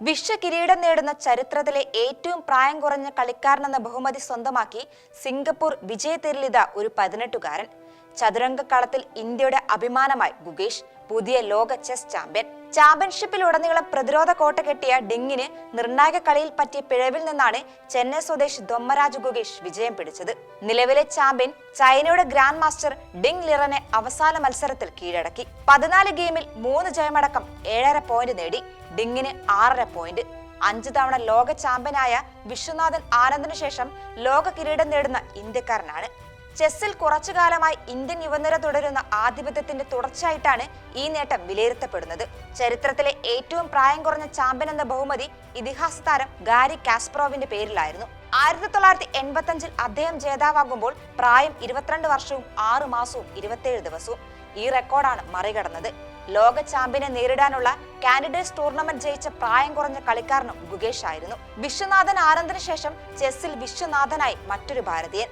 വിശ്വ കിരീടം നേടുന്ന ചരിത്രത്തിലെ ഏറ്റവും പ്രായം കുറഞ്ഞ കളിക്കാരനെന്ന ബഹുമതി സ്വന്തമാക്കി സിംഗപ്പൂർ വിജയതെരലിത ഒരു പതിനെട്ടുകാരൻ. ചതുരംഗ കളത്തിൽ ഇന്ത്യയുടെ അഭിമാനമായി ഗുഗേഷ് പുതിയ ലോക ചെസ് ചാമ്പ്യൻ. ചാമ്പ്യൻഷിപ്പിൽ ഉടനീളം പ്രതിരോധ കോട്ട കെട്ടിയ ഡിങ്ങിന് നിർണായക കളിയിൽ പറ്റിയ പിഴവിൽ നിന്നാണ് ചെന്നൈ സ്വദേശി ദൊമ്മരാജ് ഗുഗേഷ് വിജയം പിടിച്ചത്. നിലവിലെ ചാമ്പ്യൻ ചൈനയുടെ ഗ്രാൻഡ് മാസ്റ്റർ ഡിങ് ലിറനെ അവസാന മത്സരത്തിൽ കീഴടക്കി. പതിനാല് ഗെയിമിൽ മൂന്ന് ജയമടക്കം ഏഴര പോയിന്റ് നേടി. ഡിങ്ങിന് ആറര പോയിന്റ്. അഞ്ചു തവണ ലോക ചാമ്പ്യനായ വിശ്വനാഥൻ ആനന്ദിനു ശേഷം ലോക കിരീടം നേടുന്ന ഇന്ത്യക്കാരനാണ്. ചെസ്സിൽ കുറച്ചു കാലമായി ഇന്ത്യൻ യുവനിര തുടരുന്ന ആധിപത്യത്തിന്റെ തുടർച്ചയായിട്ടാണ് ഈ നേട്ടം വിലയിരുത്തപ്പെടുന്നത്. ചരിത്രത്തിലെ ഏറ്റവും പ്രായം കുറഞ്ഞ ചാമ്പ്യൻ എന്ന ബഹുമതി ഇതിഹാസ താരം ഗാരി കാസ്പ്രോവിന്റെ പേരിലായിരുന്നു. ആയിരത്തി തൊള്ളായിരത്തി എൺപത്തി അഞ്ചിൽ അദ്ദേഹം ജേതാവാകുമ്പോൾ പ്രായം ഇരുപത്തിരണ്ട് വർഷവും ആറു മാസവും ഇരുപത്തിയേഴ് ദിവസവും. ഈ റെക്കോർഡാണ് മറികടന്നത്. ലോക ചാമ്പ്യനെ നേരിടാനുള്ള കാൻഡിഡേറ്റ്സ് ടൂർണമെന്റ് ജയിച്ച പ്രായം കുറഞ്ഞ കളിക്കാരനും ഗുഗേഷ് ആയിരുന്നു. വിശ്വനാഥൻ ആനന്ദിന് ശേഷം ചെസ്സിൽ വിശ്വനാഥനായി മറ്റൊരു ഭാരതീയൻ.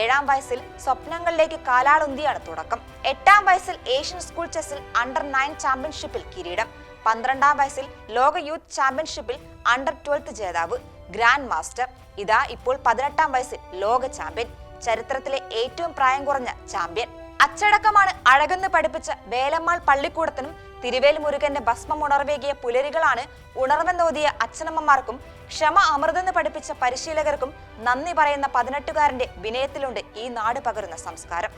ഏഴാം വയസ്സിൽ സ്വപ്നങ്ങളിലേക്ക് കാലാളുന്തിയാണ് തുടക്കം. എട്ടാം വയസ്സിൽ ഏഷ്യൻ സ്കൂൾ ചെസ്സിൽ അണ്ടർ നയൻ ചാമ്പ്യൻഷിപ്പിൽ കിരീടം. പന്ത്രണ്ടാം വയസ്സിൽ ലോക യൂത്ത് ചാമ്പ്യൻഷിപ്പിൽ അണ്ടർ ട്വൽത്ത് ജേതാവ് ഗ്രാൻഡ് മാസ്റ്റർ. ഇതാ ഇപ്പോൾ പതിനെട്ടാം വയസ്സിൽ ലോക ചാമ്പ്യൻ. ചരിത്രത്തിലെ ഏറ്റവും പ്രായം കുറഞ്ഞ ചാമ്പ്യൻ. അച്ചടക്കമാണ് അഴകെന്ന് പഠിപ്പിച്ച വേലമ്മാൾ പള്ളിക്കൂടത്തിനും തിരുവേൽ മുരുകന്റെ ഭസ്മം ഉണർവേകിയ പുലരികളാണ് ഉണർവെന്നോതിയ അച്ഛനമ്മമാർക്കും ക്ഷമ അമൃതെന്ന് പഠിപ്പിച്ച പരിശീലകർക്കും നന്ദി പറയുന്ന പതിനെട്ടുകാരന്റെ വിനയത്തിലുണ്ട് ഈ നാട് പകരുന്ന സംസ്കാരം.